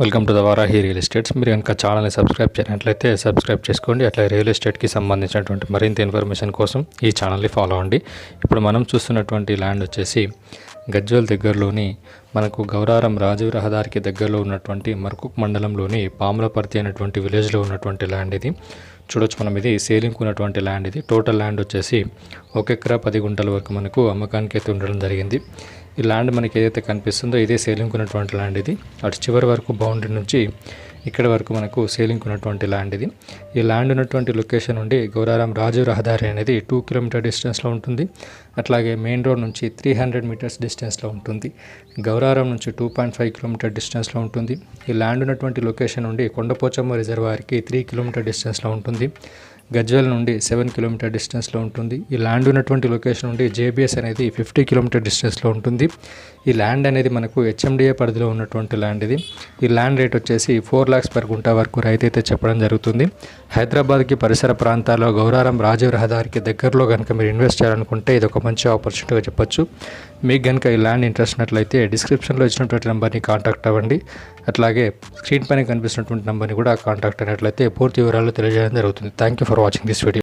Welcome to the Varahi real estates మీరు కనుక ఛానల్ని సబ్స్క్రైబ్ చేయనట్లయితే సబ్స్క్రైబ్ చేసుకోండి. అట్లా రియల్ ఎస్టేట్కి సంబంధించినటువంటి మరింత ఇన్ఫర్మేషన్ కోసం ఈ ఛానల్ని ఫాలో అవ్వండి. ఇప్పుడు మనం చూస్తున్నటువంటి ల్యాండ్ వచ్చేసి గజ్వల్ దగ్గరలోని మనకు గౌరారం రాజీవ్ రహదారికి దగ్గరలో ఉన్నటువంటి మర్కుక్ మండలంలోని పాములపర్తి అనేటువంటి విలేజ్లో ఉన్నటువంటి ల్యాండ్ ఇది. చూడొచ్చు మనం ఇది సేలింగ్ ఉన్నటువంటి ల్యాండ్ ఇది. టోటల్ ల్యాండ్ వచ్చేసి ఒక ఎకరా పది గుంటల వరకు మనకు అమ్మకానికి అయితే ఉండడం జరిగింది. ఈ ల్యాండ్ మనకి ఏదైతే కనిపిస్తుందో ఇదే సేలింగ్ ఉన్నటువంటి ల్యాండ్ ఇది. అటు చివరి వరకు బౌండరీ నుంచి ఇక్కడ వరకు మనకు సేలింగ్ ఉన్నటువంటి ల్యాండ్ ఇది. ఈ ల్యాండ్ ఉన్నటువంటి లొకేషన్ నుండి గౌరారం రాజు రహదారి అనేది టూ కిలోమీటర్ డిస్టెన్స్లో ఉంటుంది. అట్లాగే మెయిన్ రోడ్ నుంచి త్రీ హండ్రెడ్ మీటర్స్ డిస్టెన్స్లో ఉంటుంది. గౌరారం నుంచి టూ పాయింట్ ఫైవ్ కిలోమీటర్ డిస్టెన్స్లో ఉంటుంది. ఈ ల్యాండ్ ఉన్నటువంటి లొకేషన్ నుండి కొండపోచమ్మ రిజర్వాయర్కి త్రీ కిలోమీటర్ డిస్టెన్స్లో ఉంటుంది. గజ్వెల్ నుండి సెవెన్ కిలోమీటర్ డిస్టెన్స్లో ఉంటుంది. ఈ ల్యాండ్ ఉన్నటువంటి లొకేషన్ నుండి జేబీఎస్ అనేది ఫిఫ్టీ కిలోమీటర్ డిస్టెన్స్లో ఉంటుంది. ఈ ల్యాండ్ అనేది మనకు హెచ్ఎండిఏ పరిధిలో ఉన్నటువంటి ల్యాండ్ ఇది. ఈ ల్యాండ్ రేట్ వచ్చేసి ఫోర్ ల్యాక్స్ పర్ గుంటా వరకు రైతు అయితే చెప్పడం జరుగుతుంది. హైదరాబాద్కి పరిసర ప్రాంతాల్లో గౌరారం రాజీవ్ రహదారికి దగ్గరలో కనుక మీరు ఇన్వెస్ట్ చేయాలనుకుంటే ఇది ఒక మంచి ఆపర్చునిటీగా చెప్పొచ్చు. మీకు కనుక ఈ ల్యాండ్ ఇంట్రెస్ట్ ఉన్నట్లయితే డిస్క్రిప్షన్లో ఇచ్చినటువంటి నెంబర్ని కాంటాక్ట్ అవ్వండి. అట్లాగే స్క్రీన్ పైన కనిపిస్తున్నటువంటి నెంబర్ని కూడా కాంటాక్ట్ అయినట్లయితే పూర్తి వివరాలు తెలియజేయడం జరుగుతుంది. Thank you for watching this video